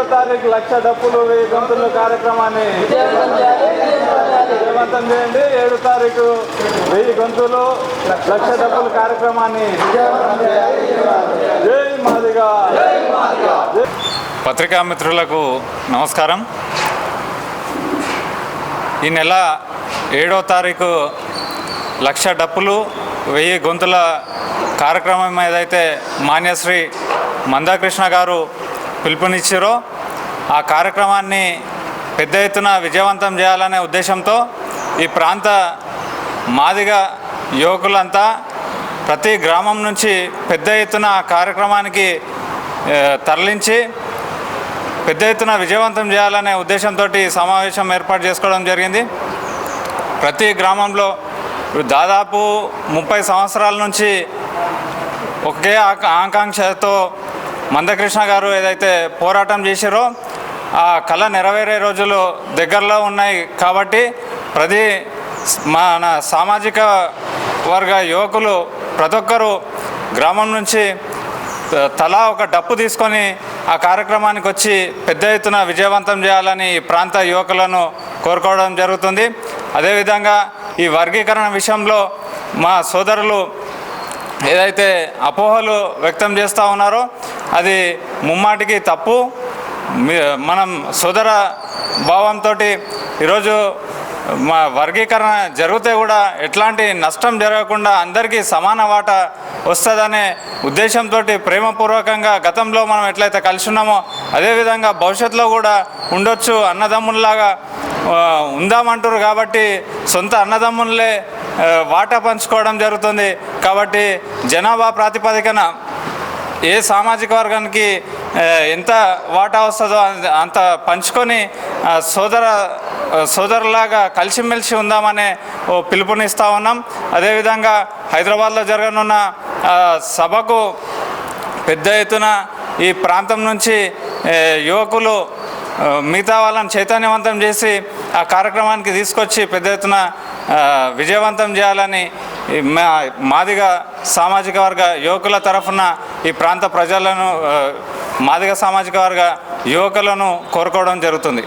విజయవంతం తారీఖు లక్ష డప్పులు వెయ్యి గంతుల కార్యక్రమాన్ని విజయవంతం చేయండి. ఏడు తారీఖు వెయ్యి గొంతులు లక్ష డప్పుల కార్యక్రమాన్ని జై మాదిగా. పత్రికా మిత్రులకు నమస్కారం. ఈ నెల ఏడో తారీఖు లక్ష డప్పులు వెయ్యి గొంతుల కార్యక్రమం ఏదైతే మాన్యశ్రీ మందాకృష్ణ గారు పిలుపునిచ్చారో ఆ కార్యక్రమాన్ని పెద్ద ఎత్తున విజయవంతం చేయాలనే ఉద్దేశంతో ఈ ప్రాంత మాదిగ యువకులంతా ప్రతి గ్రామం నుంచి పెద్ద ఎత్తున కార్యక్రమానికి తరలించి పెద్ద ఎత్తున విజయవంతం చేయాలనే ఉద్దేశంతో సమావేశం ఏర్పాటు చేసుకోవడం జరిగింది. ప్రతి గ్రామంలో దాదాపు ముప్పై సంవత్సరాల నుంచి ఒకే ఆకాంక్షతో మందకృష్ణ గారు ఏదైతే పోరాటం చేశారో ఆ కళ నెరవేరే రోజులు దగ్గరలో ఉన్నాయి కాబట్టి ప్రతి మన సామాజిక వర్గ యువకులు ప్రతి ఒక్కరూ గ్రామం నుంచి త- తలా ఒక డప్పు తీసుకొని ఆ కార్యక్రమానికి వచ్చి పెద్ద ఎత్తున విజయవంతం చేయాలని ఈ ప్రాంత యువకులను కోరుకోవడం జరుగుతుంది. అదేవిధంగా ఈ వర్గీకరణ విషయంలో మా సోదరులు ఏదైతే అపోహలు వ్యక్తం చేస్తూ ఉన్నారో అది ముమ్మాటికి తప్పు. మనం సోదర భావంతో ఈరోజు మా వర్గీకరణ జరిగితే కూడా ఎట్లాంటి నష్టం జరగకుండా అందరికీ సమాన వాటా వస్తుందనే ఉద్దేశంతో ప్రేమపూర్వకంగా గతంలో మనం ఎట్లయితే కలిసి ఉన్నామో అదేవిధంగా భవిష్యత్తులో కూడా ఉండొచ్చు అన్నదమ్ముల్లాగా ఉందామంటారు కాబట్టి సొంత అన్నదమ్ములే వాట వాటా పంచుకోవడం జరుగుతుంది కాబట్టి జనాభా ప్రాతిపదికన ఏ సామాజిక వర్గానికి ఎంత వాటా వస్తుందో అంత- పంచుకొని సోదర సోదరులాగా కలిసిమెలిసి ఉందామనే ఓ పిలుపునిస్తూ ఉన్నాం. అదేవిధంగా హైదరాబాద్లో జరగనున్న సభకు పెద్ద ఎత్తున ఈ ప్రాంతం నుంచి యువకులు మిగతా వాళ్ళని చైతన్యవంతం చేసి ఆ కార్యక్రమానికి తీసుకొచ్చి పెద్ద ఎత్తున విజయవంతం చేయాలని మాదిగ సామాజిక వర్గ యువకుల తరఫున ఈ ప్రాంత ప్రజలను మాదిగ సామాజిక వర్గ యువకులను కోరుకోవడం జరుగుతుంది.